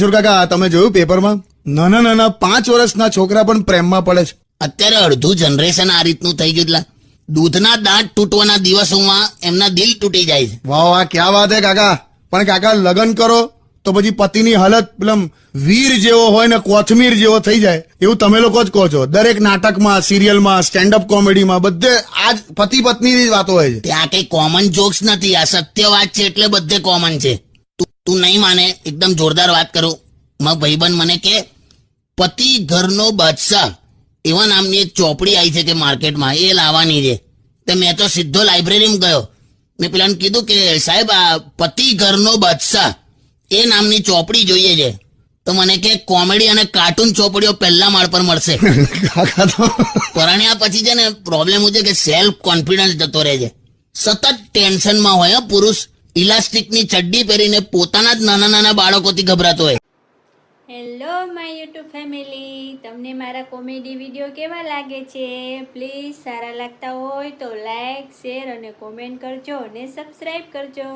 કિશોર કાકા તમે જોયું પેપરમાં? નાના નાના પાંચ વર્ષના છોકરા પણ પ્રેમમાં પડે છે. અત્યારે અડધું જનરેશન આ રીતનું થઈ ગયું એટલે દૂધના દાંત તૂટવાના દિવસોમાં એમના દિલ તૂટી જાય છે. વાહ વાહ ક્યાં વાત હે કાકા? પણ કાકા લગ્ન કરો તો પછી પતિની હાલત પેલમ વીર જેવો હોય ને કોથમીર જેવો થઈ જાય. એવું તમે લોકો જ કહો છો. દરેક નાટકમાં સિરિયલમાં સ્ટેન્ડ અપ કોમેડીમાં બધે આજ પતિ પત્નીની જ વાતો હોય છે. ત્યાં કઈ કોમન જોક્સ નથી. આ સત્ય વાત છે એટલે બધે કોમન છે. તું- નહીં માને એકદમ જોરદાર વાત કરું. મારો ભાઈબંધ મને કે પતિ ઘરનો બાદશાહ. એવા નામની એક ચોપડી આવી છે કે માર્કેટમાં. એ લાવવાની છે. તો મેં તો સીધો લાઇબ્રેરીમાં ગયો. મેં પેલાને કીધું કે સાહેબ આ પતિ ઘરનો બાદશાહ. એ નામની ચોપડી જોઈએ છે. તો મને કે કોમેડી અને કાર્ટૂન ચોપડીઓ પહેલા માળ પર મળશે. પરણ્યા પછી છે ને પ્રોબ્લેમ છે કે સેલ્ફ કોન્ફિડન્સ જતો રહે છે. સતત ટેન્શનમાં હોય પુરુષ. ઇલાસ્ટિકની ચડ્ડી પહેરીને પોતાના જ નાના નાના બાળકોથી ગભરાતો હોય. હેલો માય યુટ્યુબ ફેમિલી તમને મારા કોમેડી વીડિયો કેવા લાગે છે? પ્લીઝ સારા લાગતા હોય તો લાઈક શેર અને કોમેન્ટ કરજો અને સબસ્ક્રાઈબ કરજો.